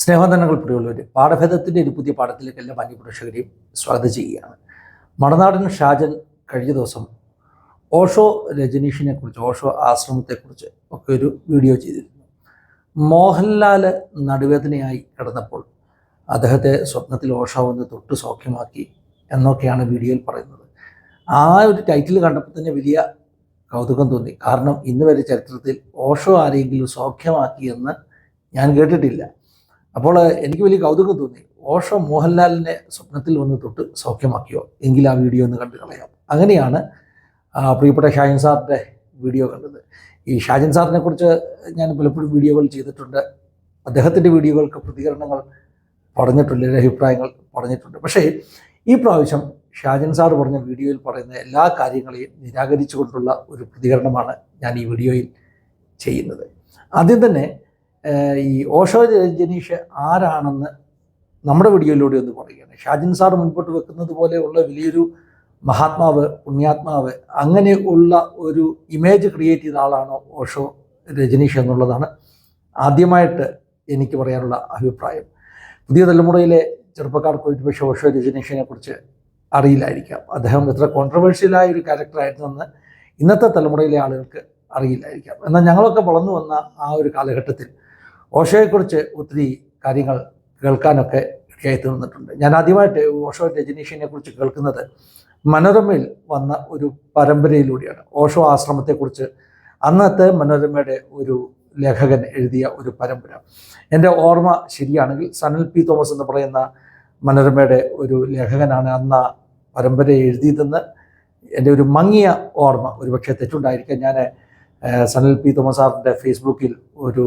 സ്നേഹവന്ദനങ്ങൾ പ്രിയമുള്ളവർ പാഠഭേദത്തിന്റെ ഒരു പുതിയ പാഠത്തിലേക്ക് എല്ലാ മാന്യപ്രേക്ഷകരെയും സ്വാഗതം ചെയ്യുകയാണ്. മണനാടൻ ഷാജൻ കഴിഞ്ഞ ദിവസം ഓഷോ രജനീഷിനെ കുറിച്ച് ഓഷോ ആശ്രമത്തെക്കുറിച്ച് ഒക്കെ ഒരു വീഡിയോ ചെയ്തിരുന്നു. മോഹൻലാൽ നടുവേദനയായി കിടന്നപ്പോൾ അദ്ദേഹത്തെ സ്വപ്നത്തിൽ ഓഷോ വന്ന് തൊട്ട് സൗഖ്യമാക്കി എന്നൊക്കെയാണ് വീഡിയോയിൽ പറയുന്നത്. ആ ഒരു ടൈറ്റിൽ കണ്ടപ്പോൾ തന്നെ വലിയ കൗതുകം തോന്നി. കാരണം ഇന്ന് വരെ ചരിത്രത്തിൽ ഓഷോ ആരെങ്കിലും സൗഖ്യമാക്കിയെന്ന് ഞാൻ കേട്ടിട്ടില്ല. അപ്പോൾ എനിക്ക് വലിയ കൗതുകം തോന്നി. ഓഷോ മോഹൻലാലിനെ സ്വപ്നത്തിൽ വന്ന് തൊട്ട് സൗഖ്യമാക്കിയോ? എങ്കിൽ ആ വീഡിയോ ഒന്ന് കണ്ടു കളയാം. അങ്ങനെയാണ് പ്രിയപ്പെട്ട ഷാജിൻ സാറിന്റെ വീഡിയോ കണ്ടത്. ഈ ഷാജിൻ സാറിനെ കുറിച്ച് ഞാൻ പലപ്പോഴും വീഡിയോകൾ ചെയ്തിട്ടുണ്ട്. അദ്ദേഹത്തിന്റെ വീഡിയോകൾക്ക് പ്രതികരണങ്ങൾ പറഞ്ഞിട്ടുണ്ട് എന്റെ അഭിപ്രായങ്ങൾ പറഞ്ഞിട്ടുണ്ട്. പക്ഷേ ഈ പ്രാവശ്യം ഷാജൻ സാർ പറഞ്ഞ വീഡിയോയിൽ പറയുന്ന എല്ലാ കാര്യങ്ങളെയും നിരാകരിച്ചുകൊണ്ടുള്ള ഒരു പ്രതികരണമാണ് ഞാൻ ഈ വീഡിയോയിൽ ചെയ്യുന്നത്. ആദ്യം തന്നെ ഈ ഓഷോ രജനീഷ് ആരാണെന്ന് നമ്മുടെ വീഡിയോയിലൂടെ ഒന്ന് പറയുകയാണ്. ഷാജിൻ സാർ മുൻപോട്ട് വെക്കുന്നത് പോലെയുള്ള വലിയൊരു മഹാത്മാവ് പുണ്യാത്മാവ് അങ്ങനെ ഉള്ള ഒരു ഇമേജ് ക്രിയേറ്റ് ചെയ്ത ആളാണോ ഓഷോ രജനീഷ് എന്നുള്ളതാണ് ആദ്യമായിട്ട് എനിക്ക് പറയാനുള്ള അഭിപ്രായം. പുതിയ തലമുറയിലെ ചെറുപ്പക്കാർക്ക് ഒരുപക്ഷെ ഓഷോ രജനീഷിനെ കുറിച്ച് അറിയില്ലായിരിക്കാം. അദ്ദേഹം എത്ര കോൺട്രവേഴ്ഷ്യലായ ഒരു ക്യാരക്ടറായിരുന്നെന്ന് ഇന്നത്തെ തലമുറയിലെ ആളുകൾക്ക് അറിയില്ലായിരിക്കാം. എന്നാൽ ഞങ്ങളൊക്കെ വളർന്നു വന്ന ആ ഒരു കാലഘട്ടത്തിൽ ഓഷോയെക്കുറിച്ച് ഒത്തിരി കാര്യങ്ങൾ കേൾക്കാനൊക്കെ ഇടയായി തീർന്നിട്ടുണ്ട്. ഞാൻ ആദ്യമായിട്ട് ഓഷോ രജനീഷിനെ കുറിച്ച് കേൾക്കുന്നത് മനോരമയിൽ വന്ന ഒരു പരമ്പരയിലൂടെയാണ്. ഓഷോ ആശ്രമത്തെക്കുറിച്ച് അന്നത്തെ മനോരമയുടെ ഒരു ലേഖകൻ എഴുതിയ ഒരു പരമ്പര. എന്റെ ഓർമ്മ ശരിയാണെങ്കിൽ സനൽ പി തോമസ് എന്ന് പറയുന്ന മനോരമയുടെ ഒരു ലേഖകനാണ് അന്ന് ആ പരമ്പര എഴുതിയതെന്ന് എന്റെ ഒരു മങ്ങിയ ഓർമ്മ ഒരുപക്ഷെ തെറ്റുണ്ടായിരിക്കാം. ഞാൻ സനൽ പി തോമസ് സാറിന്റെ ഫേസ്ബുക്കിൽ ഒരു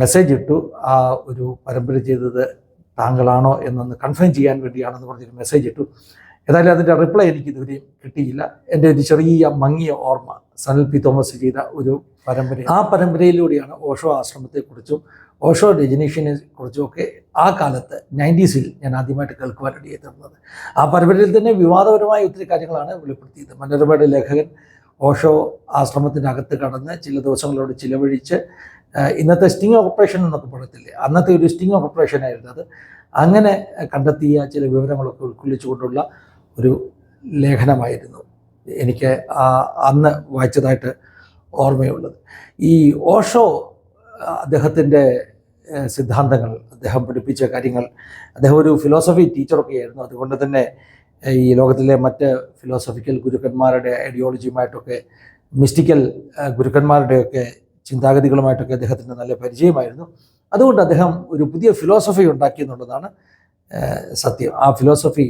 മെസ്സേജ് ഇട്ടു ആ ഒരു പരമ്പര ചെയ്തത് താങ്കളാണോ എന്നൊന്ന് കൺഫേം ചെയ്യാൻ വേണ്ടിയാണെന്ന് പറഞ്ഞൊരു മെസ്സേജ് ഇട്ടു. ഏതായാലും അതിന്റെ റിപ്ലൈ എനിക്ക് ഇതുവരെയും കിട്ടിയില്ല. എന്റെ ഒരു ചെറിയ മങ്ങിയ ഓർമ്മ സനൽ പി തോമസ് ചെയ്ത ഒരു പരമ്പര. ആ പരമ്പരയിലൂടെയാണ് ഓഷോ ആശ്രമത്തെക്കുറിച്ചും ഓഷോ രജനീഷിനെ കുറിച്ചും ഒക്കെ ആ കാലത്ത് നയന്റീസിൽ ഞാൻ ആദ്യമായിട്ട് കേൾക്കുവാനിടയെ തീർന്നത് ആ പരമ്പരയിൽ തന്നെ വിവാദപരമായ ഒത്തിരി കാര്യങ്ങളാണ് വെളിപ്പെടുത്തിയത്. മനോരമയുടെ ലേഖകൻ ഓഷോ ആശ്രമത്തിനകത്ത് കടന്ന് ചില ദിവസങ്ങളോട് ചിലവഴിച്ച് ഇന്നത്തെ സ്റ്റിങ് ഓപ്പറേഷൻ എന്നൊക്കെ പറയത്തില്ലേ? അന്നത്തെ ഒരു സ്റ്റിങ് ഓപ്പറേഷൻ ആയിരുന്നു അത്. അങ്ങനെ കണ്ടെത്തിയ ചില വിവരങ്ങളൊക്കെ ഉൾക്കൊള്ളിച്ചുകൊണ്ടുള്ള ഒരു ലേഖനമായിരുന്നു എനിക്ക് അന്ന് വായിച്ചതായിട്ട് ഓർമ്മയുള്ളത്. ഈ ഓഷോ അദ്ദേഹത്തിന്റെ സിദ്ധാന്തങ്ങൾ അദ്ദേഹം പഠിപ്പിച്ച കാര്യങ്ങൾ അദ്ദേഹം ഒരു ഫിലോസഫി ടീച്ചറൊക്കെ ആയിരുന്നു. അതുകൊണ്ട് തന്നെ ഈ ലോകത്തിലെ മറ്റ് ഫിലോസഫിക്കൽ ഗുരുക്കന്മാരുടെ ഐഡിയോളജിയുമായിട്ടൊക്കെ മിസ്റ്റിക്കൽ ഗുരുക്കന്മാരുടെയൊക്കെ ചിന്താഗതികളുമായിട്ടൊക്കെ അദ്ദേഹത്തിന് നല്ല പരിചയമായിരുന്നു. അതുകൊണ്ട് അദ്ദേഹം ഒരു പുതിയ ഫിലോസഫി ഉണ്ടാക്കി എന്നുള്ളതാണ് സത്യം. ആ ഫിലോസഫി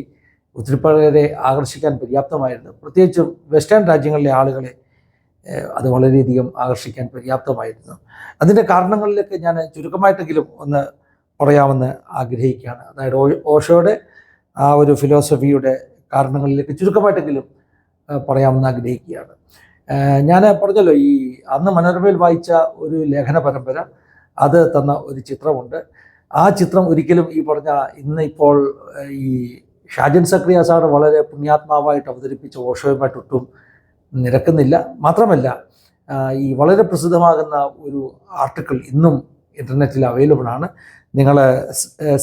ഒത്തിരി പേരെ ആകർഷിക്കാൻ പര്യാപ്തമായിരുന്നു. പ്രത്യേകിച്ചും വെസ്റ്റേൺ രാജ്യങ്ങളിലെ ആളുകളെ അത് വളരെയധികം ആകർഷിക്കാൻ പര്യാപ്തമായിരുന്നു. അതിന്റെ കാരണങ്ങളിലൊക്കെ ഞാൻ ചുരുക്കമായിട്ടെങ്കിലും ഒന്ന് പറയാമെന്ന് ആഗ്രഹിക്കുകയാണ്. അതായത് ഓഷോയുടെ ആ ഒരു ഫിലോസഫിയുടെ കാരണങ്ങളിലേക്ക് ചുരുക്കമായിട്ടെങ്കിലും പറയാമെന്ന് ആഗ്രഹിക്കുകയാണ്. ഞാൻ പറഞ്ഞല്ലോ ഈ അന്ന് മനോരമയിൽ വായിച്ച ഒരു ലേഖന പരമ്പര അത് തന്ന ഒരു ചിത്രമുണ്ട്. ആ ചിത്രം ഒരിക്കലും ഈ പറഞ്ഞ ഇന്ന് ഇപ്പോൾ ഈ ഷാജൻ സക്രിയ സാർ വളരെ പുണ്യാത്മാവായിട്ട് അവതരിപ്പിച്ച ഓഷോയുമായിട്ട് ഒട്ടും നിരക്കുന്നില്ല. മാത്രമല്ല ഈ വളരെ പ്രസിദ്ധമാകുന്ന ഒരു ആർട്ടിക്കിൾ ഇന്നും ഇന്റർനെറ്റിൽ അവൈലബിൾ ആണ്. നിങ്ങൾ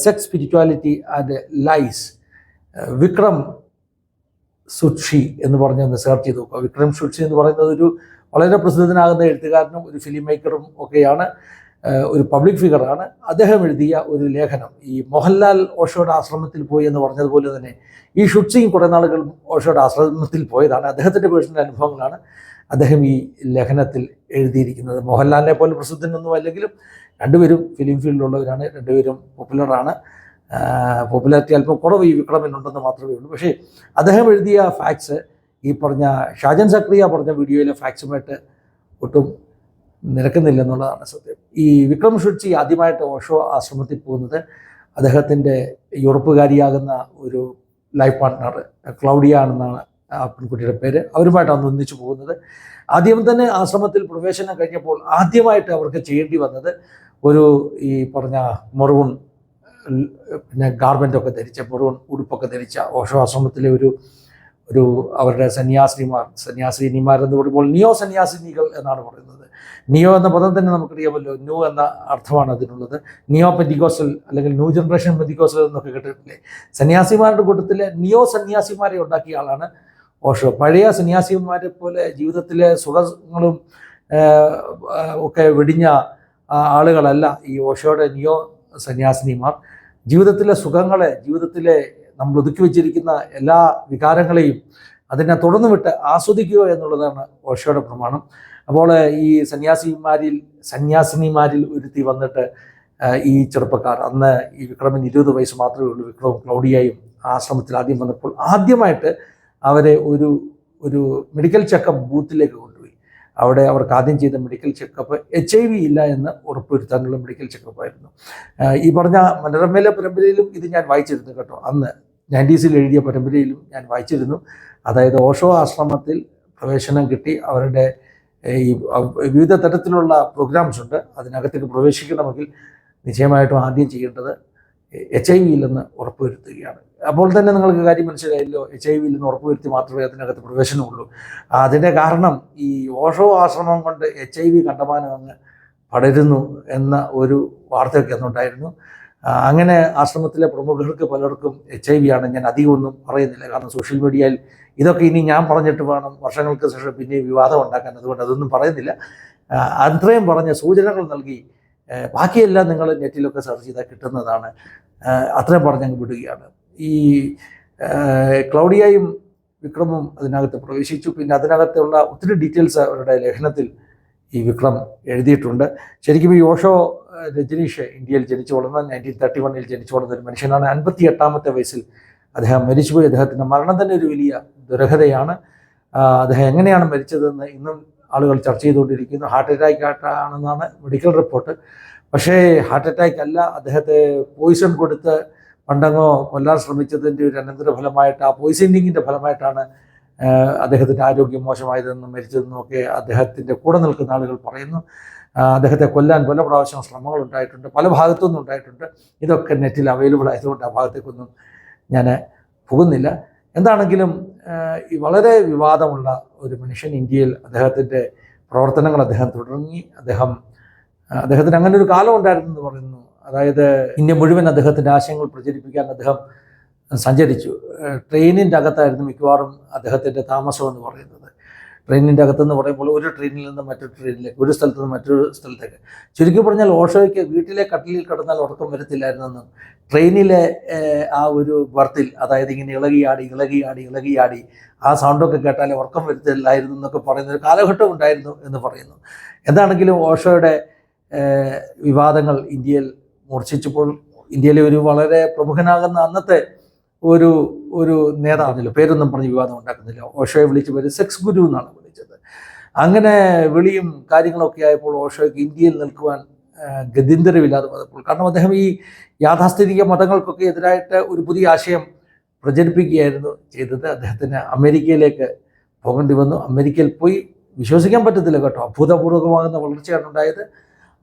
sex spirituality and lies Vikram Sukshi എന്ന് പറഞ്ഞ് ഒന്ന് സെർച്ച് ചെയ്ത് നോക്കുക. വിക്രം സുക്ഷി എന്ന് പറയുന്നത് ഒരു വളരെ പ്രസിദ്ധനാകുന്ന എഴുത്തുകാരനും ഒരു ഫിലിം മേക്കറും ഒക്കെയാണ്. ഒരു പബ്ലിക് ഫിഗറാണ് അദ്ദേഹം എഴുതിയ ഒരു ലേഖനം ഈ മോഹൻലാൽ ഓഷോയുടെ ആശ്രമത്തിൽ പോയി എന്ന് പറഞ്ഞതുപോലെ തന്നെ ഈ ഷുട്സിങ് കുറേ നാളുകൾ ഓഷോയുടെ ആശ്രമത്തിൽ പോയതാണ്. അദ്ദേഹത്തിന്റെ പേഴ്സണൽ അനുഭവങ്ങളാണ് അദ്ദേഹം ഈ ലേഖനത്തിൽ എഴുതിയിരിക്കുന്നത്. മോഹൻലാലിനെ പോലെ പ്രസിദ്ധനൊന്നും അല്ലെങ്കിലും രണ്ടുപേരും ഫിലിം ഫീൽഡിലുള്ളവരാണ് രണ്ടുപേരും പോപ്പുലറാണ് പോപ്പുലാരിറ്റി അല്പം കുറവ് ഈ വിക്രമിനുണ്ടെന്ന് മാത്രമേ ഉള്ളൂ. പക്ഷേ അദ്ദേഹം എഴുതിയ ഫാക്ട്സ് ഈ പറഞ്ഞ ഷാജൻ സക്രിയ പറഞ്ഞ വീഡിയോയിലെ ഫാക്ട്സുമായിട്ട് ഒട്ടും നിരക്കുന്നില്ലെന്നുള്ളതാണ് സത്യം. ഈ വിക്രം ഷുഡ്സി ആദ്യമായിട്ട് ഓഷോ ആശ്രമത്തിൽ പോകുന്നത് അദ്ദേഹത്തിന്റെ യൂറോപ്പുകാരിയാകുന്ന ഒരു ലൈഫ് പാർട്ട്ണർ ക്ലൗഡിയ ആണെന്നാണ് ആ പെൺകുട്ടിയുടെ പേര്. അവരുമായിട്ടാണ് ഒന്നിച്ചു പോകുന്നത്. ആദ്യം തന്നെ ആശ്രമത്തിൽ പ്രവേശനം കഴിഞ്ഞപ്പോൾ ആദ്യമായിട്ട് അവർക്ക് ചെയ്യേണ്ടി വന്നത് ഒരു ഈ പറഞ്ഞ മറുവൺ പിന്നെ ഗാർമെന്റൊക്കെ ധരിച്ച മുഴുവൻ ഉടുപ്പൊക്കെ ധരിച്ച ഓഷോ ആശ്രമത്തിലെ ഒരു ഒരു അവരുടെ സന്യാസിനിമാർ സന്യാസിനിമാർ എന്ന് പറയുമ്പോൾ നിയോ സന്യാസിനികൾ എന്നാണ് പറയുന്നത്. നിയോ എന്ന പദം തന്നെ നമുക്കറിയാമല്ലോ. ന്യൂ എന്ന അർത്ഥമാണ് അതിനുള്ളത്. നിയോ പെന്തിക്കോസൽ അല്ലെങ്കിൽ ന്യൂ ജനറേഷൻ പെന്തിക്കോസൽ എന്നൊക്കെ കേട്ടിട്ടില്ലേ? സന്യാസിമാരുടെ കൂട്ടത്തിലെ നിയോ സന്യാസിമാരെ ഉണ്ടാക്കിയ ആളാണ് ഓഷോ. പഴയ സന്യാസിമാരെ പോലെ ജീവിതത്തിലെ സുഖങ്ങളും ഒക്കെ വെടിഞ്ഞ ആളുകളല്ല ഈ ഓഷോയുടെ നിയോ സന്യാസിനിമാർ. ജീവിതത്തിലെ സുഖങ്ങളെ ജീവിതത്തിലെ നമ്മൾ ഒതുക്കി വെച്ചിരിക്കുന്ന എല്ലാ വികാരങ്ങളെയും അതിനെ തുറന്നു വിട്ട് ആസ്വദിക്കുക എന്നുള്ളതാണ് ഓഷയുടെ പ്രമാണം. അപ്പോൾ ഈ സന്യാസിമാരിൽ സന്യാസിനിമാരിൽ ഒരുത്തി വന്നിട്ട് ഈ ചെറുപ്പക്കാർ അന്ന് ഈ വിക്രമിന് ഇരുപത് വയസ്സ് മാത്രമേ ഉള്ളൂ. വിക്രമും ക്ലൗഡിയായും ആശ്രമത്തിൽ ആദ്യം വന്നപ്പോൾ ആദ്യമായിട്ട് അവരെ ഒരു ഒരു മെഡിക്കൽ ചെക്കപ്പ് ബൂത്തിലേക്ക് കൊണ്ടുപോയി അവിടെ അവർക്ക് ആദ്യം ചെയ്ത medical checkup H I V ഇല്ല എന്ന് ഉറപ്പുവരുത്താനുള്ള മെഡിക്കൽ ചെക്കപ്പ് ആയിരുന്നു. ഈ പറഞ്ഞ മനോരമയിലെ പരമ്പരയിലും ഇത് ഞാൻ വായിച്ചിരുന്നു കേട്ടോ. അന്ന് നയന്റീസിൽ എഴുതിയ പരമ്പരയിലും ഞാൻ വായിച്ചിരുന്നു. അതായത് ഓഷോ ആശ്രമത്തിൽ പ്രവേശനം കിട്ടി. അവരുടെ ഈ വിവിധ തരത്തിലുള്ള പ്രോഗ്രാംസ് ഉണ്ട്. അതിനകത്തേക്ക് പ്രവേശിക്കണമെങ്കിൽ നിശ്ചയമായിട്ടും ആദ്യം ചെയ്യേണ്ടത് എച്ച് ഐ വി ഇല്ലെന്ന് ഉറപ്പുവരുത്തുകയാണ്. അപ്പോൾ തന്നെ നിങ്ങൾക്ക് കാര്യം മനസ്സിലായല്ലോ എച്ച് ഐ വി ഇല്ലെന്ന് ഉറപ്പുവരുത്തി മാത്രമേ അതിനകത്ത് പ്രവേശനമുള്ളൂ അതിന്റെ കാരണം ഈ ഓഷോ ആശ്രമം കൊണ്ട് എച്ച് ഐ വി കണ്ടമാനം അങ്ങ് പടരുന്നു എന്ന ഒരു വാർത്തയൊക്കെ അന്നുണ്ടായിരുന്നു. അങ്ങനെ ആശ്രമത്തിലെ പ്രമുഖർക്ക് പലർക്കും എച്ച് ഐ വി ആണ് ഞാൻ അധികമൊന്നും പറയുന്നില്ല. കാരണം സോഷ്യൽ മീഡിയയിൽ ഇതൊക്കെ ഇനി ഞാൻ പറഞ്ഞിട്ട് വേണം വർഷങ്ങൾക്ക് ശേഷം പിന്നെ വിവാദം ഉണ്ടാക്കാൻ. അതുകൊണ്ട് അതൊന്നും പറയുന്നില്ല. അത്രയും പറഞ്ഞ സൂചനകൾ നൽകി ബാക്കിയെല്ലാം നിങ്ങൾ നെറ്റിലൊക്കെ സെർച്ച് ചെയ്താൽ കിട്ടുന്നതാണ്. അത്രയും പറഞ്ഞങ്ങ് വിടുകയാണ്. ഈ ക്ലൗഡിയയും വിക്രമും അതിനകത്ത് പ്രവേശിച്ചു. പിന്നെ അതിനകത്തുള്ള ഒത്തിരി ഡീറ്റെയിൽസ് അവരുടെ ലേഖനത്തിൽ ഈ വിക്രം എഴുതിയിട്ടുണ്ട്. ശരിക്കും ഈ ഓഷോ രജനീഷ് ഇന്ത്യയിൽ ജനിച്ചു വളർന്ന നയന്റീൻ തേർട്ടി വണ്ണിൽ ജനിച്ചു വളർന്ന ഒരു മനുഷ്യനാണ്. അൻപത്തി എട്ടാമത്തെ വയസ്സിൽ അദ്ദേഹം മരിച്ചുപോയി. അദ്ദേഹത്തിന്റെ മരണം തന്നെ ഒരു വലിയ ദുരഹതയാണ്. അദ്ദേഹം എങ്ങനെയാണ് മരിച്ചതെന്ന് ഇന്നും ആളുകൾ ചർച്ച ചെയ്തുകൊണ്ടിരിക്കുന്നു. ഹാർട്ട് അറ്റാക്ക് ആയിട്ടാണെന്നാണ് മെഡിക്കൽ റിപ്പോർട്ട്. പക്ഷേ ഹാർട്ട് അറ്റാക്ക് അല്ല അദ്ദേഹത്തെ പോയിസൺ കൊടുത്ത് പണ്ടങ്ങോ കൊല്ലാൻ ശ്രമിച്ചതിന്റെ ഒരു അനന്തരഫലമായിട്ട് ആ പോയിസണിങ്ങിന്റെ ഫലമായിട്ടാണ് അദ്ദേഹത്തിന്റെ ആരോഗ്യം മോശമായതെന്നും മരിച്ചതെന്നും ഒക്കെ അദ്ദേഹത്തിന്റെ കൂടെ നിൽക്കുന്ന ആളുകൾ പറയുന്നു. അദ്ദേഹത്തെ കൊല്ലാൻ പല പ്രാവശ്യം ശ്രമങ്ങൾ ഉണ്ടായിട്ടുണ്ട് പല ഭാഗത്തുനിന്നും ഉണ്ടായിട്ടുണ്ട്. ഇതൊക്കെ നെറ്റിൽ അവൈലബിൾ ആയതുകൊണ്ട് ആ ഭാഗത്തേക്കൊന്നും ഞാൻ പോകുന്നില്ല. എന്താണെങ്കിലും വളരെ വിവാദമുള്ള ഒരു മനുഷ്യൻ ഇന്ത്യയിൽ അദ്ദേഹത്തിന്റെ പ്രവർത്തനങ്ങൾ അദ്ദേഹം തുടങ്ങി. അദ്ദേഹം അദ്ദേഹത്തിന് അങ്ങനെ ഒരു കാലം ഉണ്ടായിരുന്നു എന്ന് പറയുന്നു. അതായത് ഇന്ത്യ മുഴുവൻ അദ്ദേഹത്തിന്റെ ആശയങ്ങൾ പ്രചരിപ്പിക്കാൻ അദ്ദേഹം സഞ്ചരിച്ചു. ട്രെയിനിന്റെ അകത്തായിരുന്നു മിക്കവാറും അദ്ദേഹത്തിന്റെ താമസം എന്ന് പറയുന്നത്. ട്രെയിനിന്റെ അകത്തുനിന്ന് പറയുമ്പോൾ ഒരു ട്രെയിനിൽ നിന്ന് മറ്റൊരു ട്രെയിനിലേക്ക് ഒരു സ്ഥലത്ത് നിന്ന് മറ്റൊരു സ്ഥലത്തേക്ക്. ചുരുക്കി പറഞ്ഞാൽ ഓഷോയ്ക്ക് വീട്ടിലെ കട്ടിലിൽ കിടന്നാൽ ഉറക്കം വരത്തില്ലായിരുന്നെന്നും ട്രെയിനിലെ ആ ഒരു വർത്തിൽ അതായത് ഇങ്ങനെ ഇളകിയാടി ഇളകിയാടി ഇളകിയാടി ആ സൗണ്ടൊക്കെ കേട്ടാൽ ഉറക്കം വരത്തില്ലായിരുന്നു എന്നൊക്കെ പറയുന്ന ഒരു കാലഘട്ടം ഉണ്ടായിരുന്നു എന്ന് പറയുന്നു. എന്താണെങ്കിലും ഓഷോയുടെ വിവാദങ്ങൾ ഇന്ത്യയിൽ മൂർച്ഛിച്ചപ്പോൾ ഇന്ത്യയിലെ ഒരു വളരെ പ്രമുഖനാകുന്ന അന്നത്തെ ഒരു ഒരു നേതാവില്ല പേരൊന്നും പറഞ്ഞ് വിവാദം ഉണ്ടാക്കുന്നില്ല. ഓഷോയെ വിളിച്ച പേര് സെക്സ് ഗുരു എന്നാണ് വിളിച്ചത്. അങ്ങനെ വിളിയും കാര്യങ്ങളൊക്കെ ആയപ്പോൾ ഓഷോയ്ക്ക് ഇന്ത്യയിൽ നിൽക്കുവാൻ ഗതിന്തരമില്ലാതെ വന്നപ്പോൾ കാരണം അദ്ദേഹം ഈ യാഥാസ്ഥിതിക മതങ്ങൾക്കൊക്കെ എതിരായിട്ട് ഒരു പുതിയ ആശയം പ്രചരിപ്പിക്കുകയായിരുന്നു ചെയ്തത്. അദ്ദേഹത്തിന് അമേരിക്കയിലേക്ക് പോകേണ്ടി വന്നു. അമേരിക്കയിൽ പോയി വിശ്വസിക്കാൻ പറ്റത്തില്ല കേട്ടോ. അഭൂതപൂർവമാകുന്ന വളർച്ചയാണ് ഉണ്ടായത്.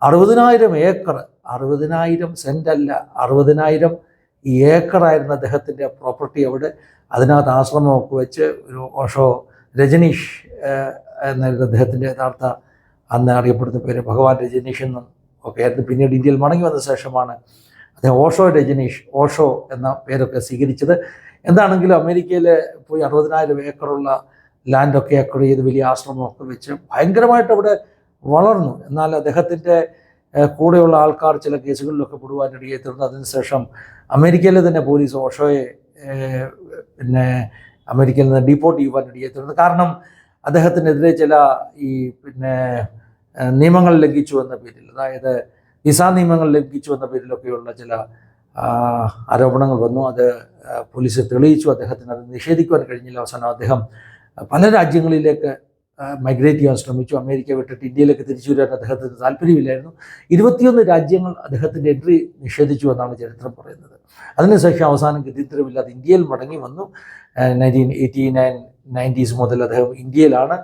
അറുപതിനായിരം ഏക്കർ അറുപതിനായിരം സെന്റ് അല്ല അറുപതിനായിരം ഏക്കറായിരുന്ന അദ്ദേഹത്തിന്റെ പ്രോപ്പർട്ടി അവിടെ. അതിനകത്ത് ആശ്രമമൊക്കെ വെച്ച് ഒരു ഓഷോ രജനീഷ് എന്നായിരുന്നു അദ്ദേഹത്തിന്റെ യഥാർത്ഥ അന്ന് അറിയപ്പെടുന്ന പേര്. ഭഗവാൻ രജനീഷ് എന്നും ഒക്കെ ആയിരുന്നു. പിന്നീട് ഇന്ത്യയിൽ മടങ്ങി വന്ന ശേഷമാണ് അദ്ദേഹം ഓഷോ രജനീഷ് ഓഷോ എന്ന പേരൊക്കെ സ്വീകരിച്ചത്. എന്താണെങ്കിലും അമേരിക്കയിൽ പോയി അറുപതിനായിരം ഏക്കറുള്ള ലാൻഡൊക്കെ ഏക്കർ ചെയ്ത് വലിയ ആശ്രമമൊക്കെ വെച്ച് ഭയങ്കരമായിട്ട് അവിടെ വളർന്നു. എന്നാൽ അദ്ദേഹത്തിന്റെ കൂടെയുള്ള ആൾക്കാർ ചില കേസുകളിലൊക്കെ പെടുവാനിടയെ തീർന്നു. അതിനുശേഷം അമേരിക്കയിലെ തന്നെ പോലീസ് ഓഷോയെ പിന്നെ അമേരിക്കയിൽ നിന്ന് ഡീപ്പോർട്ട് ചെയ്യുവാനിടയെ തീർന്നു. കാരണം അദ്ദേഹത്തിനെതിരെ ചില ഈ പിന്നെ നിയമങ്ങൾ ലംഘിച്ചു എന്ന പേരിൽ അതായത് വിസ നിയമങ്ങൾ ലംഘിച്ചു എന്ന പേരിലൊക്കെയുള്ള ചില ആരോപണങ്ങൾ വന്നു. അത് പോലീസ് തെളിയിച്ചു. അദ്ദേഹത്തിന് അത് നിഷേധിക്കുവാൻ കഴിഞ്ഞില്ല. അവസാനം അദ്ദേഹം പല രാജ്യങ്ങളിലേക്ക് മൈഗ്രേറ്റ് ചെയ്യാൻ ശ്രമിച്ചു. അമേരിക്ക വിട്ടിട്ട് ഇന്ത്യയിലേക്ക് തിരിച്ചു വരാൻ അദ്ദേഹത്തിന് താല്പര്യമില്ലായിരുന്നു. ഇരുപത്തിയൊന്ന് രാജ്യങ്ങൾ അദ്ദേഹത്തിന്റെ എൻട്രി നിഷേധിച്ചു എന്നാണ് ചരിത്രം പറയുന്നത്. അതിനുശേഷം അവസാനം ഗതിത്തരമില്ലാതെ ഇന്ത്യയിൽ മടങ്ങി വന്നു. നയന്റീൻ എയ്റ്റി നയൻ നയന്റീസ് മുതൽ അദ്ദേഹം ഇന്ത്യയിലാണ്.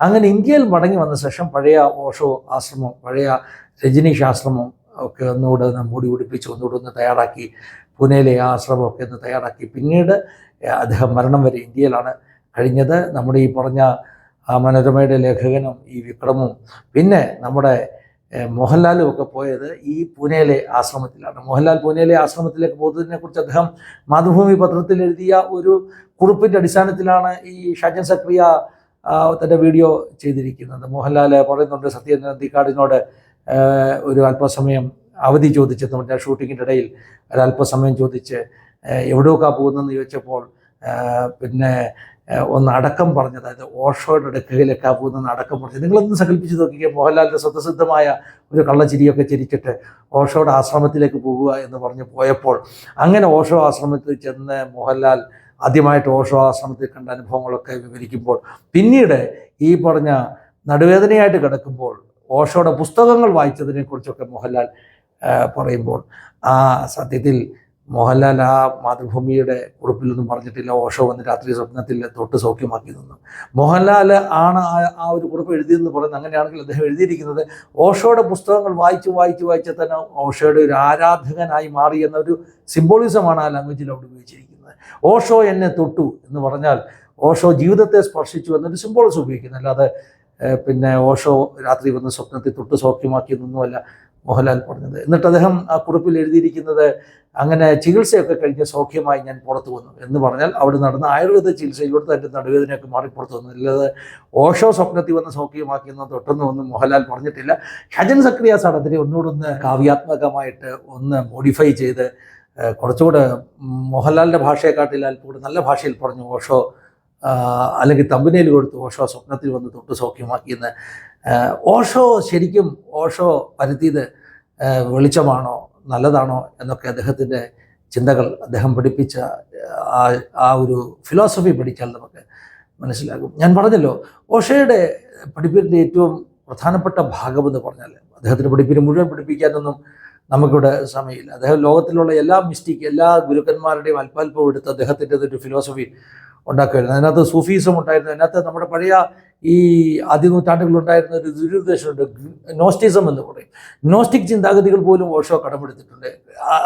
അങ്ങനെ ഇന്ത്യയിൽ മടങ്ങി വന്ന ശേഷം പഴയ ഓഷോ ആശ്രമം പഴയ രജനീഷ് ആശ്രമം ഒക്കെ ഒന്നുകൂടെ ഒന്ന് മൂടി പിടിപ്പിച്ച് ഒന്നുകൂടെ ഒന്ന് തയ്യാറാക്കി പൂനെയിലെ ആ ആശ്രമമൊക്കെ ഒന്ന് തയ്യാറാക്കി. പിന്നീട് അദ്ദേഹം മരണം വരെ ഇന്ത്യയിലാണ് കഴിഞ്ഞത്. നമ്മുടെ ഈ പറഞ്ഞ ആ മനോരമയുടെ ലേഖകനും ഈ വിക്രമും. പിന്നെ നമ്മുടെ മോഹൻലാലും ഒക്കെ പോയത് ഈ പൂനെയിലെ ആശ്രമത്തിലാണ്. മോഹൻലാൽ പൂനെയിലെ ആശ്രമത്തിലേക്ക് പോകുന്നതിനെ കുറിച്ച് അദ്ദേഹം മാതൃഭൂമി പത്രത്തിൽ എഴുതിയ ഒരു കുറിപ്പിന്റെ അടിസ്ഥാനത്തിലാണ് ഈ ഷാജൻ സക്രിയ തന്റെ വീഡിയോ ചെയ്തിരിക്കുന്നത്. മോഹൻലാൽ പറയുന്നുണ്ട് സത്യേന്ദ്രൻ തിക്കാടിനോട് ഒരു അല്പസമയം അവധി ചോദിച്ച് നമ്മുടെ ഷൂട്ടിങ്ങിന്റെ ഇടയിൽ ഒരല്പസമയം ചോദിച്ച് എവിടെയൊക്കെ പോകുന്നതെന്ന് ചോദിച്ചപ്പോൾ പിന്നെ ഒന്ന് അടക്കം പറഞ്ഞത് അതായത് ഓഷോയുടെ അടുക്കയിലേക്കാ പോകുന്ന അടക്കം പറഞ്ഞത് നിങ്ങളൊന്ന് സങ്കല്പിച്ച് നോക്കിക്കുക മോഹൻലാലിന്റെ സ്വതസിദ്ധമായ ഒരു കള്ളച്ചിരിയൊക്കെ ചിരിച്ചിട്ട് ഓഷോയുടെ ആശ്രമത്തിലേക്ക് പോകുക എന്ന് പറഞ്ഞ് പോയപ്പോൾ അങ്ങനെ ഓഷോ ആശ്രമത്തിൽ ചെന്ന് മോഹൻലാൽ ആദ്യമായിട്ട് ഓഷോ ആശ്രമത്തിൽ കണ്ട അനുഭവങ്ങളൊക്കെ വിവരിക്കുമ്പോൾ പിന്നീട് ഈ പറഞ്ഞ നടുവേദനയായിട്ട് കിടക്കുമ്പോൾ ഓഷോയുടെ പുസ്തകങ്ങൾ വായിച്ചതിനെക്കുറിച്ചൊക്കെ മോഹൻലാൽ പറയുമ്പോൾ ആ സത്യത്തിൽ മോഹൻലാൽ ആ മാതൃഭൂമിയുടെ കുറിപ്പിലൊന്നും പറഞ്ഞിട്ടില്ല ഓഷോ വന്ന് രാത്രി സ്വപ്നത്തിൽ തൊട്ട് സൗഖ്യമാക്കി നിന്നു. മോഹൻലാൽ ആണ് ആ ഒരു കുറിപ്പ് എഴുതിയെന്ന് പറയുന്നത് അങ്ങനെയാണെങ്കിൽ അദ്ദേഹം എഴുതിയിരിക്കുന്നത് ഓഷോയുടെ പുസ്തകങ്ങൾ വായിച്ച് വായിച്ച് വായിച്ച തന്നെ ഓഷോയുടെ ഒരു ആരാധകനായി മാറി എന്ന ഒരു സിംബോളിസമാണ് ആ ലാംഗ്വേജിൽ അവിടെ ഉപയോഗിച്ചിരിക്കുന്നത്. ഓഷോ എന്നെ തൊട്ടു എന്ന് പറഞ്ഞാൽ ഓഷോ ജീവിതത്തെ സ്പർശിച്ചു എന്നൊരു സിംബോളിസം ഉപയോഗിക്കുന്നു. അല്ലാതെ പിന്നെ ഓഷോ രാത്രി വന്ന് സ്വപ്നത്തിൽ തൊട്ട് സൗഖ്യമാക്കിയെന്നൊന്നുമല്ല മോഹൻലാൽ പറഞ്ഞത്. എന്നിട്ട് അദ്ദേഹം ആ കുറിപ്പിൽ എഴുതിയിരിക്കുന്നത് അങ്ങനെ ചികിത്സയൊക്കെ കഴിഞ്ഞ് സൗഖ്യമായി ഞാൻ പുറത്തു വന്നു. എന്ന് പറഞ്ഞാൽ അവിടെ നടന്ന ആയുർവേദ ചികിത്സയിലൂടെ എന്റെ നടുവേദനയൊക്കെ മാറി പുറത്തു വന്നു. അല്ലാതെ ഓഷോ സ്വപ്നത്തിൽ വന്ന് സൗഖ്യമാക്കിയെന്ന് തൊട്ടൊന്നും ഒന്നും മോഹൻലാൽ പറഞ്ഞിട്ടില്ല. ഷജൻ സക്രിയാസാണ് അതിനെ ഒന്നുകൂടൊന്ന് കാവ്യാത്മകമായിട്ട് ഒന്ന് മോഡിഫൈ ചെയ്ത് കുറച്ചുകൂടെ മോഹൻലാലിന്റെ ഭാഷയെക്കാട്ടിൽ അല്പം കൂടെ നല്ല ഭാഷയിൽ പറഞ്ഞു ഓഷോ അല്ലെങ്കിൽ തമ്പനയിൽ കൊടുത്ത് ഓഷോ സ്വപ്നത്തിൽ വന്ന് തൊട്ട് സൗഖ്യമാക്കിയെന്ന് ഓഷോ ശരിക്കും ഓഷോ പരുത്തിയത് വെളിച്ചമാണോ നല്ലതാണോ എന്നൊക്കെ അദ്ദേഹത്തിന്റെ ചിന്തകൾ അദ്ദേഹം പഠിപ്പിച്ച ആ ആ ഒരു ഫിലോസഫി പഠിച്ചാൽ നമുക്ക് മനസ്സിലാകും. ഞാൻ പറഞ്ഞല്ലോ ഓഷയുടെ പഠിപ്പിന്റെ ഏറ്റവും പ്രധാനപ്പെട്ട ഭാഗം എന്ന് പറഞ്ഞാൽ അദ്ദേഹത്തിന്റെ പഠിപ്പിന് മുഴുവൻ പഠിപ്പിക്കാനൊന്നും നമുക്കിവിടെ സമയമില്ല. അദ്ദേഹം ലോകത്തിലുള്ള എല്ലാ മിസ്റ്റേക്ക് എല്ലാ ഗുരുക്കന്മാരുടെയും അല്പാൽപ്പം എടുത്ത് അദ്ദേഹത്തിന്റെ ഒരു ഫിലോസഫി ഉണ്ടാക്കുമായിരുന്നു. അതിനകത്ത് സൂഫീസം ഉണ്ടായിരുന്നു. അതിനകത്ത് നമ്മുടെ പഴയ ഈ ആദ്യ നൂറ്റാണ്ടുകളിലുണ്ടായിരുന്ന ഒരു ദുരുദ്ദേശമുണ്ട്. നോസ്റ്റിസം എന്ന് പറയും. നോസ്റ്റിക് ചിന്താഗതികൾ പോലും ഓഷോ കടമെടുത്തിട്ടുണ്ട്.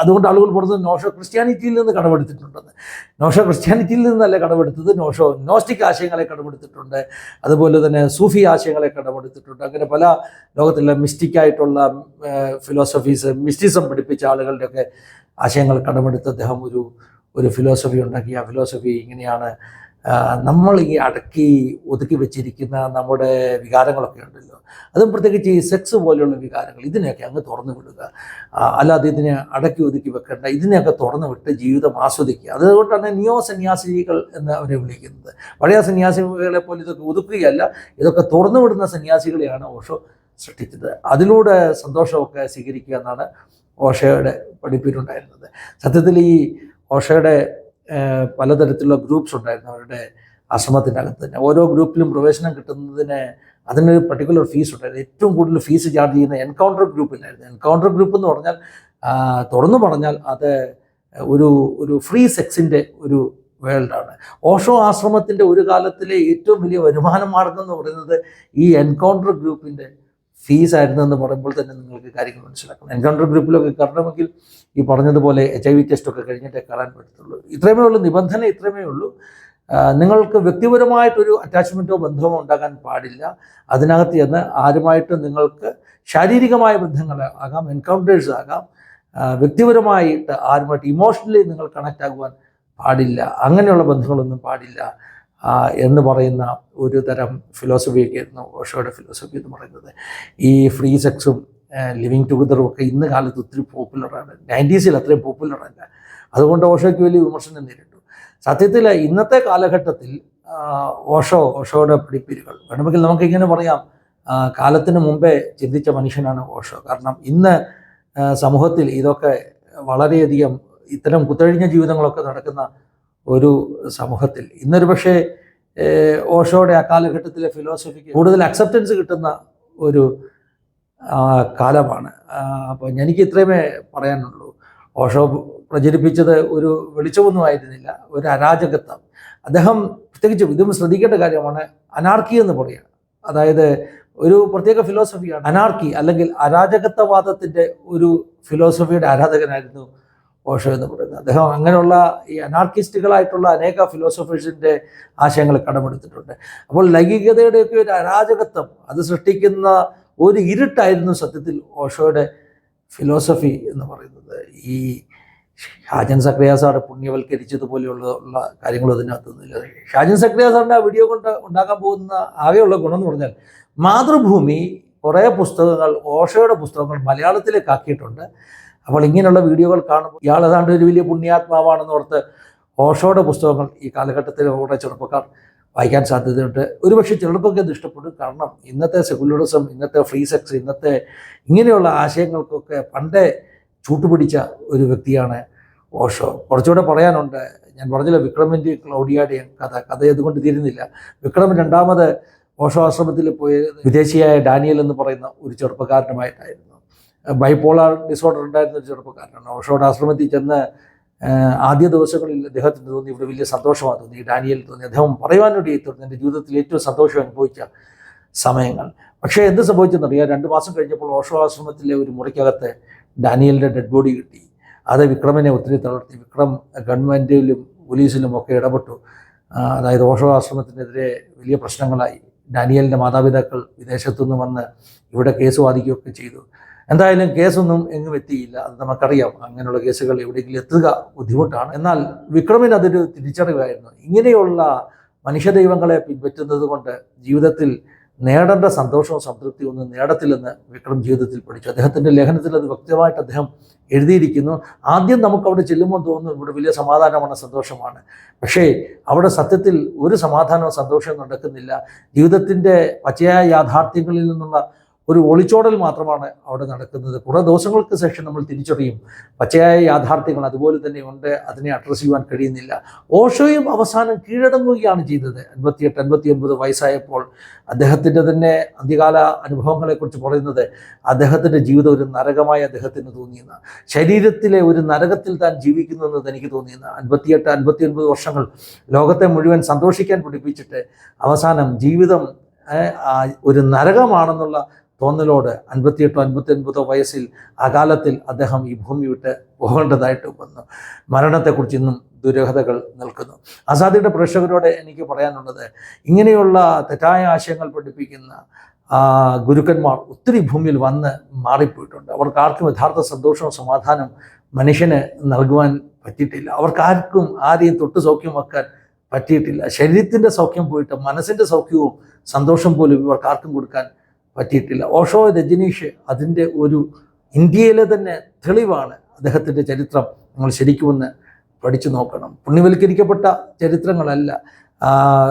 അതുകൊണ്ട് ആളുകൾ പറഞ്ഞത് നോഷോ ക്രിസ്ത്യാനിറ്റിയിൽ നിന്ന് കടമെടുത്തിട്ടുണ്ടെന്ന്. നോഷോ ക്രിസ്ത്യാനിറ്റിയിൽ നിന്നല്ല കടമെടുത്തത്. നോഷോ നോസ്റ്റിക് ആശയങ്ങളെ കടമെടുത്തിട്ടുണ്ട്. അതുപോലെ തന്നെ സൂഫി ആശയങ്ങളെ കടമെടുത്തിട്ടുണ്ട്. അങ്ങനെ പല ലോകത്തിലെ മിസ്റ്റിക്കായിട്ടുള്ള ഫിലോസഫീസ് മിസ്റ്റിസം പഠിപ്പിച്ച ആളുകളുടെയൊക്കെ ആശയങ്ങൾ കടമെടുത്ത് അദ്ദേഹം ഒരു ഒരു ഫിലോസഫി ഉണ്ടാക്കി. ആ ഫിലോസഫി ഇങ്ങനെയാണ് നമ്മൾ ഈ അടക്കി ഒതുക്കി വെച്ചിരിക്കുന്ന നമ്മുടെ വികാരങ്ങളൊക്കെ ഉണ്ടല്ലോ. അതും പ്രത്യേകിച്ച് ഈ സെക്സ് പോലെയുള്ള വികാരങ്ങൾ ഇതിനെയൊക്കെ അങ്ങ് തുറന്നു വിടുക. അല്ലാതെ ഇതിനെ അടക്കി ഒതുക്കി വെക്കേണ്ട. ഇതിനെയൊക്കെ തുറന്നു വിട്ട് ജീവിതം ആസ്വദിക്കുക. അതുകൊണ്ടാണ് നിയോ സന്യാസികൾ എന്ന് അവരെ വിളിക്കുന്നത്. പഴയ സന്യാസികളെ പോലെ ഇതൊക്കെ ഒതുക്കുകയല്ല ഇതൊക്കെ തുറന്നു വിടുന്ന സന്യാസികളെയാണ് ഓഷോ സൃഷ്ടിച്ചത്. അതിലൂടെ സന്തോഷമൊക്കെ സ്വീകരിക്കുക എന്നാണ് ഓഷയുടെ പഠിപ്പിലുണ്ടായിരുന്നത്. സത്യത്തിൽ ഈ ഓഷയുടെ പലതരത്തിലുള്ള ഗ്രൂപ്പ്സ് ഉണ്ടായിരുന്നു അവരുടെ ആശ്രമത്തിന്റെ അകത്ത് തന്നെ. ഓരോ ഗ്രൂപ്പിലും പ്രവേശനം കിട്ടുന്നതിന് അതിനൊരു പർട്ടിക്കുലർ ഫീസ് ഉണ്ടായിരുന്നു. ഏറ്റവും കൂടുതൽ ഫീസ് ചാർജ് ചെയ്യുന്ന എൻകൗണ്ടർ ഗ്രൂപ്പിലായിരുന്നു എൻകൗണ്ടർ ഗ്രൂപ്പ് എന്ന് പറഞ്ഞാൽ തുറന്നു പറഞ്ഞാൽ അത് ഒരു ഒരു ഫ്രീ സെക്സിന്റെ ഒരു വേൾഡാണ് ഓഷോ ആശ്രമത്തിന്റെ ഒരു കാലത്തിലെ ഏറ്റവും വലിയ വരുമാന മാർഗം എന്ന് പറയുന്നത് ഈ എൻകൗണ്ടർ ഗ്രൂപ്പിന്റെ ഫീസ് ആയിരുന്നു എന്ന് പറയുമ്പോൾ തന്നെ നിങ്ങൾക്ക് കാര്യങ്ങൾ മനസ്സിലാക്കണം എൻകൗണ്ടർ ഗ്രൂപ്പിലൊക്കെ കയറണമെങ്കിൽ ഈ പറഞ്ഞതുപോലെ എച്ച് ഐ വി ടെസ്റ്റൊക്കെ കഴിഞ്ഞിട്ടേ കയറാൻ പറ്റത്തുള്ളൂ. ഇത്രയുമേ ഉള്ളൂ നിബന്ധന ഇത്രയുമേ ഉള്ളൂ. നിങ്ങൾക്ക് വ്യക്തിപരമായിട്ടൊരു അറ്റാച്ച്മെന്റോ ബന്ധമോ ഉണ്ടാകാൻ പാടില്ല. അതിനകത്ത് ചെന്ന് ആരുമായിട്ടും നിങ്ങൾക്ക് ശാരീരികമായ ബന്ധങ്ങൾ ആകാം എൻകൗണ്ടേഴ്സ് ആകാം. വ്യക്തിപരമായിട്ട് ആരുമായിട്ട് ഇമോഷണലി നിങ്ങൾ കണക്റ്റ് ആകുവാൻ പാടില്ല. അങ്ങനെയുള്ള ബന്ധങ്ങളൊന്നും പാടില്ല. എന്ന് പറയുന്ന ഒരു തരം ഫിലോസഫിയൊക്കെ ആയിരുന്നു ഓഷോയുടെ ഫിലോസഫി എന്ന് പറയുന്നത്. ഈ ഫ്രീ സെക്സും ലിവിങ് ടുഗദറും ഒക്കെ ഇന്ന് കാലത്ത് ഒത്തിരി പോപ്പുലറാണ് നയന്റീസിൽ അത്രയും പോപ്പുലറല്ല അതുകൊണ്ട് ഓഷോയ്ക്ക് വലിയ വിമർശനം നേരിട്ടു. സത്യത്തിൽ ഇന്നത്തെ കാലഘട്ടത്തിൽ ഓഷോ ഓഷോയുടെ പിടിപ്പിരികൾ. വേണമെങ്കിൽ നമുക്കിങ്ങനെ പറയാം. കാലത്തിന് മുമ്പേ ചിന്തിച്ച മനുഷ്യനാണ് ഓഷോ. കാരണം ഇന്ന് സമൂഹത്തിൽ ഇതൊക്കെ വളരെയധികം ഇത്തരം കുത്തഴിഞ്ഞ ജീവിതങ്ങളൊക്കെ നടക്കുന്ന ഒരു സമൂഹത്തിൽ. ഇന്നൊരു പക്ഷേ ഓഷോയുടെ ആ കാലഘട്ടത്തിലെ ഫിലോസഫിക്ക് കൂടുതൽ അക്സെപ്റ്റൻസ് കിട്ടുന്ന ഒരു കാലമാണ്. അപ്പോൾ എനിക്ക് ഇത്രയുമേ പറയാനുള്ളൂ. ഓഷോ പ്രചരിപ്പിച്ചത് ഒരു വെളിച്ചമൊന്നും ആയിരുന്നില്ല ഒരു അരാജകത്വം. അദ്ദേഹം പ്രത്യേകിച്ചും ഇതും ശ്രദ്ധിക്കേണ്ട കാര്യമാണ് അനാർക്കി എന്ന് പറയുക അതായത് ഒരു പ്രത്യേക ഫിലോസഫിയാണ് അനാർക്കി അല്ലെങ്കിൽ അരാജകത്വവാദത്തിന്റെ ഒരു ഫിലോസഫിയുടെ ആരാധകനായിരുന്നു ഓഷോ എന്ന് പറയുന്നത്. അദ്ദേഹം അങ്ങനെയുള്ള ഈ അനാർക്കിസ്റ്റുകളായിട്ടുള്ള അനേക ഫിലോസഫേഴ്സിന്റെ ആശയങ്ങൾ കടമെടുത്തിട്ടുണ്ട്. അപ്പോൾ ലൈംഗികതയുടെയൊക്കെ ഒരു അരാജകത്വം അത് സൃഷ്ടിക്കുന്ന ഒരു ഇരുട്ടായിരുന്നു സത്യത്തിൽ ഓഷോയുടെ ഫിലോസഫി എന്ന് പറയുന്നത്. ഈ ഷാജൻ സക്രിയ സാറ് പുണ്യവൽക്കരിച്ചതുപോലെയുള്ള ഉള്ള കാര്യങ്ങളും അതിനകത്തൊന്നുമില്ല ഷാജൻ സക്രിയ സാറിന്റെ ആ വീഡിയോ കൊണ്ട് ഉണ്ടാക്കാൻ പോകുന്ന ആകെയുള്ള ഗുണം എന്ന് പറഞ്ഞാൽ മാതൃഭൂമി കുറേ പുസ്തകങ്ങൾ ഓഷോയുടെ പുസ്തകങ്ങൾ മലയാളത്തിലേക്ക് ആക്കിയിട്ടുണ്ട്. അപ്പോൾ ഇങ്ങനെയുള്ള വീഡിയോകൾ കാണുമ്പോൾ ഇയാൾ ഏതാണ്ട് ഒരു വലിയ പുണ്യാത്മാവാണെന്ന് ഓർത്ത് ഓഷോയുടെ പുസ്തകങ്ങൾ ഈ കാലഘട്ടത്തിൽ കുറേ ചെറുപ്പക്കാർ വായിക്കാൻ സാധ്യതയുണ്ട്. ഒരുപക്ഷെ ചെറുപ്പമൊക്കെ ഇഷ്ടപ്പെടും. കാരണം ഇന്നത്തെ സെക്കുലറിസം ഇന്നത്തെ ഫ്രീ സെക്സ് ഇന്നത്തെ ഇങ്ങനെയുള്ള ആശയങ്ങൾക്കൊക്കെ പണ്ടേ ചൂട്ടുപിടിച്ച ഒരു വ്യക്തിയാണ് ഓഷോ. കുറച്ചുകൂടെ പറയാനുണ്ട് ഞാൻ പറഞ്ഞില്ല വിക്രമിന്റെ ക്ലൗഡിയാടെയും കഥ. കഥ ഇതുകൊണ്ട് തീരുന്നില്ല. വിക്രം രണ്ടാമത് ഓഷോ ആശ്രമത്തിൽ പോയ വിദേശിയായ ഡാനിയൽ എന്ന് പറയുന്ന ഒരു ചെറുപ്പക്കാരനുമായിട്ടായിരുന്നു. ബൈപോളാർ ഡിസോർഡർ ഉണ്ടായിരുന്ന ഒരു ചെറുപ്പക്കാരനാണ്. ഓഷോയുടെ ആശ്രമത്തിൽ ചെന്ന് ആദ്യ ദിവസങ്ങളിൽ അദ്ദേഹത്തിന് തോന്നി ഇവിടെ വലിയ സന്തോഷമാണ് തോന്നി. ഡാനിയൽ തോന്നി. അദ്ദേഹം പറയുവാനോടി തോന്നി എന്റെ ജീവിതത്തിൽ ഏറ്റവും സന്തോഷം അനുഭവിച്ച സമയങ്ങൾ. പക്ഷേ എന്ത് സംഭവിച്ചെന്നറിയാം? രണ്ട് മാസം കഴിഞ്ഞപ്പോൾ ഓഷോ ആശ്രമത്തിലെ ഒരു മുറിക്കകത്ത് ഡാനിയലിന്റെ ഡെഡ് ബോഡി കിട്ടി. അത് വിക്രമിനെ ഒത്തിരി തളർത്തി. വിക്രം ഗവൺമെന്റിലും പോലീസിലും ഒക്കെ ഇടപെട്ടു. അതായത് ഓഷോ ആശ്രമത്തിനെതിരെ വലിയ പ്രശ്നങ്ങളായി. ഡാനിയലിന്റെ മാതാപിതാക്കൾ വിദേശത്തുനിന്ന് വന്ന് ഇവിടെ കേസ് വാദിക്കുകയൊക്കെ ചെയ്തു. എന്തായാലും കേസൊന്നും എങ്ങും എത്തിയില്ല. അത് നമുക്കറിയാം. അങ്ങനെയുള്ള കേസുകൾ എവിടെയെങ്കിലും എത്തുക ബുദ്ധിമുട്ടാണ്. എന്നാൽ വിക്രമിന് അതൊരു തിരിച്ചറിവായിരുന്നു. ഇങ്ങനെയുള്ള മനുഷ്യദൈവങ്ങളെ പിൻപറ്റുന്നത് കൊണ്ട് ജീവിതത്തിൽ നേടേണ്ട സന്തോഷവും സംതൃപ്തിയും ഒന്നും നേടത്തില്ലെന്ന് വിക്രം ജീവിതത്തിൽ പഠിച്ചു. അദ്ദേഹത്തിന്റെ ലേഖനത്തിൽ അത് വ്യക്തമായിട്ട് അദ്ദേഹം എഴുതിയിരിക്കുന്നു. ആദ്യം നമുക്ക് അവിടെ ചെല്ലുമ്പോൾ തോന്നുന്നു ഇവിടെ വലിയ സമാധാനമാണ് സന്തോഷമാണ്. പക്ഷേ അവിടെ സത്യത്തിൽ ഒരു സമാധാനവും സന്തോഷവും നടക്കുന്നില്ല. ജീവിതത്തിന്റെ പച്ചയായ യാഥാർത്ഥ്യങ്ങളിൽ നിന്നുള്ള ഒരു ഒളിച്ചോടൽ മാത്രമാണ് അവിടെ നടക്കുന്നത്. കുറേ ദിവസങ്ങൾക്ക് ശേഷം നമ്മൾ തിരിച്ചറിയും പച്ചയായ യാഥാർത്ഥ്യങ്ങൾ അതുപോലെ തന്നെ ഉണ്ട് അതിനെ അഡ്രസ്സ് ചെയ്യുവാൻ കഴിയുന്നില്ല. ഓഷോയും അവസാനം കീഴടങ്ങുകയാണ് ചെയ്തത്. അൻപത്തിയെട്ട് അൻപത്തി ഒൻപത് വയസ്സായപ്പോൾ അദ്ദേഹത്തിന്റെ തന്നെ അന്ത്യകാല അനുഭവങ്ങളെക്കുറിച്ച് പറയുന്നത് അദ്ദേഹത്തിന്റെ ജീവിതം ഒരു നരകമായി അദ്ദേഹത്തിന് തോന്നിയെന്ന് ശരീരത്തിലെ ഒരു നരകത്തിൽ താൻ ജീവിക്കുന്നു എന്ന് തനിക്ക് തോന്നിയെന്ന് അൻപത്തിയെട്ട് അൻപത്തി ഒൻപത് വർഷങ്ങൾ ലോകത്തെ മുഴുവൻ സന്തോഷിക്കാൻ പഠിപ്പിച്ചിട്ട് അവസാനം ജീവിതം ഒരു നരകമാണെന്നുള്ള തോന്നലോട് അൻപത്തിയെട്ടോ അൻപത്തി ഒൻപതോ വയസ്സിൽ അകാലത്തിൽ അദ്ദേഹം ഈ ഭൂമി വിട്ട് പോകേണ്ടതായിട്ട് വന്നു. മരണത്തെക്കുറിച്ച് ഇന്നും ദുരഹതകൾ നിൽക്കുന്നു. ആസാദിയുടെ പ്രേക്ഷകരോട് എനിക്ക് പറയാനുള്ളത് ഇങ്ങനെയുള്ള തെറ്റായ ആശയങ്ങൾ പഠിപ്പിക്കുന്ന ഗുരുക്കന്മാർ ഒത്തിരി ഭൂമിയിൽ വന്ന് മാറിപ്പോയിട്ടുണ്ട്. അവർക്ക് ആർക്കും യഥാർത്ഥ സന്തോഷവും സമാധാനം മനുഷ്യന് നൽകുവാൻ പറ്റിയിട്ടില്ല. അവർക്ക് ആർക്കും ആരെയും തൊട്ട് സൗഖ്യം വെക്കാൻ പറ്റിയിട്ടില്ല. ശരീരത്തിന്റെ സൗഖ്യം പോയിട്ട് മനസ്സിന്റെ സൗഖ്യവും സന്തോഷം പോലും ഇവർക്ക് ആർക്കും കൊടുക്കാൻ പറ്റിയിട്ടില്ല. ഓഷോ രജനീഷ് അതിന്റെ ഒരു ഇന്ത്യയിലെ തന്നെ തെളിവാണ് അദ്ദേഹത്തിന്റെ ചരിത്രം നമ്മൾ ശരിക്കുമെന്ന് പഠിച്ചു നോക്കണം. പുണ്യവൽക്കരിക്കപ്പെട്ട ചരിത്രങ്ങളല്ല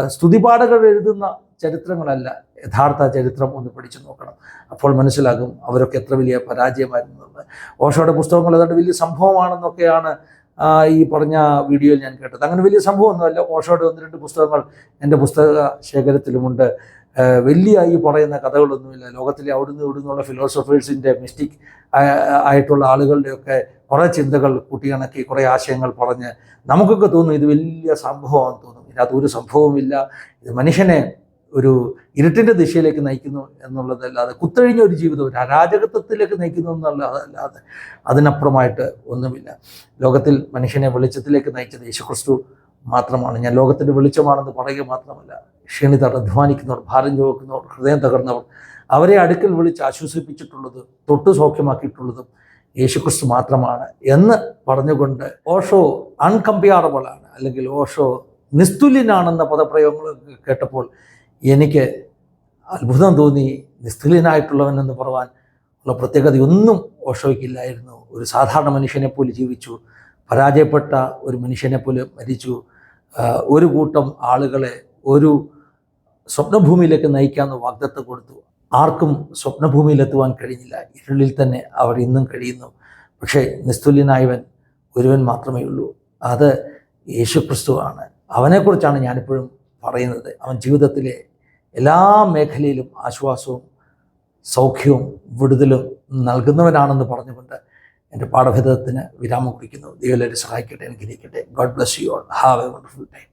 സ്തുതിപാഠകൾ എഴുതുന്ന ചരിത്രങ്ങളല്ല യഥാർത്ഥ ചരിത്രം ഒന്ന് പഠിച്ചു നോക്കണം. അപ്പോൾ മനസ്സിലാകും അവരൊക്കെ എത്ര വലിയ പരാജയമായിരുന്നു എന്നുള്ളത് ഓഷോയുടെ പുസ്തകങ്ങൾ ഏതാണ്ട് വലിയ സംഭവമാണെന്നൊക്കെയാണ് ഈ പറഞ്ഞ വീഡിയോയിൽ ഞാൻ കേട്ടത്. അങ്ങനെ വലിയ സംഭവമൊന്നുമല്ല. ഓഷോയുടെ ഒന്ന് രണ്ട് പുസ്തകങ്ങൾ എന്റെ പുസ്തക ശേഖരത്തിലുമുണ്ട്. ആ, വലിയ ഈ പറയുന്ന കഥകളൊന്നുമില്ല. ലോകത്തിലെ അവിടുന്ന് ഇവിടുന്നുള്ള ഫിലോസഫേഴ്സിന്റെ മിസ്റ്റിക് ആയിട്ടുള്ള ആളുകളുടെയൊക്കെ കുറേ ചിന്തകൾ കൂട്ടിയിണക്കി കുറേ ആശയങ്ങൾ പറഞ്ഞ് നമുക്കൊക്കെ തോന്നും ഇത് വലിയ സംഭവമാണെന്ന് തോന്നും. ഇതിനകത്ത് ഒരു സംഭവമില്ല ഇത് മനുഷ്യനെ ഒരു ഇരുട്ടിന്റെ ദിശയിലേക്ക് നയിക്കുന്നു എന്നുള്ളതല്ലാതെ കുത്തഴിഞ്ഞ ഒരു ജീവിതം ഒരു അരാജകത്വത്തിലേക്ക് നയിക്കുന്നു എന്നുള്ളതല്ലാതെ അതിനപ്പുറമായിട്ട് ഒന്നുമില്ല. ലോകത്തിൽ മനുഷ്യനെ വെളിച്ചത്തിലേക്ക് നയിച്ചത് യേശുക്രിസ്തു മാത്രമാണ്. ഞാൻ ലോകത്തിന്റെ വെളിച്ചമാണെന്ന് പറയുക മാത്രമല്ല ക്ഷീണിതർ അധ്വാനിക്കുന്നവർ ഭാരം ചോദിക്കുന്നവർ ഹൃദയം തകർന്നവർ അവരെ അടുക്കൽ വിളിച്ച് ആശ്വസിപ്പിച്ചിട്ടുള്ളത് തൊട്ട് സൗഖ്യമാക്കിയിട്ടുള്ളതും യേശുക്രിസ്തു മാത്രമാണ് എന്ന് പറഞ്ഞുകൊണ്ട് ഓഷോ അൺകമ്പയറബിൾ ആണ് അല്ലെങ്കിൽ ഓഷോ നിസ്തുല്യനാണെന്ന പദപ്രയോഗങ്ങൾ കേട്ടപ്പോൾ എനിക്ക് അത്ഭുതം തോന്നി. നിസ്തുല്യനായിട്ടുള്ളവൻ എന്ന് പറയാൻ ഉള്ള പ്രത്യേകതയൊന്നും ഓഷോയ്ക്കില്ലായിരുന്നു. ഒരു സാധാരണ മനുഷ്യനെ പോലെ ജീവിച്ചു. പരാജയപ്പെട്ട ഒരു മനുഷ്യനെ പോലെ മരിച്ചു ഒരു കൂട്ടം ആളുകളെ ഒരു സ്വപ്നഭൂമിയിലേക്ക് നയിക്കാമെന്ന് വാഗ്ദത്തം കൊടുത്തു. ആർക്കും സ്വപ്നഭൂമിയിലെത്തുവാൻ കഴിഞ്ഞില്ല. ഇരുളിൽ തന്നെ അവർ ഇന്നും കഴിയുന്നു. പക്ഷേ നിസ്തുല്യനായവൻ ഒരുവൻ മാത്രമേ ഉള്ളൂ. അത് യേശുക്രിസ്തുവാണ് അവനെക്കുറിച്ചാണ് ഞാനിപ്പോഴും പറയുന്നത്. അവൻ ജീവിതത്തിലെ എല്ലാ മേഖലയിലും ആശ്വാസവും സൗഖ്യവും വിടുതലും നൽകുന്നവനാണെന്ന് പറഞ്ഞുകൊണ്ട് എന്റെ പാഠഭേദത്തിന് വിരാമം കുറിക്കുന്നു. ദൈവം സഹായിക്കട്ടെ. അനുഗ്രഹിക്കട്ടെ. God bless you all have a wonderful time